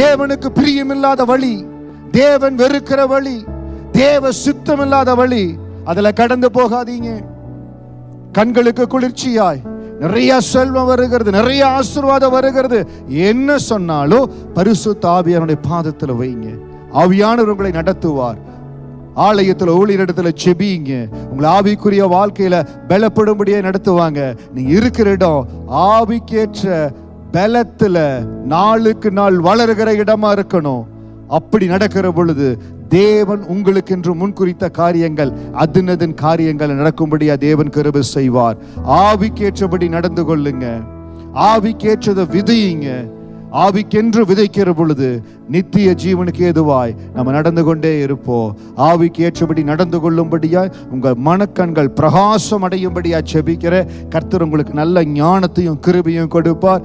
தேவனுக்கு பிரியமில்லாத வழி தேவன் வெறுக்கிற வழி தேவ சித்தமில்லாத வழி அதுல கடந்து போகாதீங்க. கண்களுக்கு குளிர்ச்சியாய் நிறைய செல்வம் வருகிறது நிறைய ஆசீர்வாதம் வருகிறது. என்ன சொன்னாலும் பரிசு தாவியனுடைய பாதத்துல வைங்க. ஆவியானவர் உங்களை நடத்துவார். ஆலயத்துல ஊழியரிடத்துல செபிங்க. உங்களை ஆவிக்குரிய வாழ்க்கையில பலப்படும்படியே நடத்துவாங்க. நீங்க இருக்கிற இடம் ஆவிக்கேற்ற பலத்துல நாளுக்கு நாள் வளருகிற இடமா இருக்கணும். அப்படி நடக்கிற பொழுது தேவன் உங்களுக்கென்று முன்குறித்த காரியங்கள் அதினதின் காரியங்கள் நடக்கும்படியா தேவன் கிருபை செய்வார். ஆவிக்கேற்றபடி நடந்து கொள்ளுங்க. ஆவிக்கேற்றதை விதையுங்க. ஆவிக்கென்று விதைக்கிற பொழுது நித்திய ஜீவனுக்கு ஏதுவாய் நம்ம நடந்து கொண்டே இருப்போம். ஆவிக்கு ஏற்றபடி நடந்து கொள்ளும்படியாய் உங்கள் மனக்கண்கள் பிரகாசம் அடையும்படியா செபிக்கிற கர்த்தர் உங்களுக்கு நல்ல ஞானத்தையும் கிருபையும் கொடுப்பார்.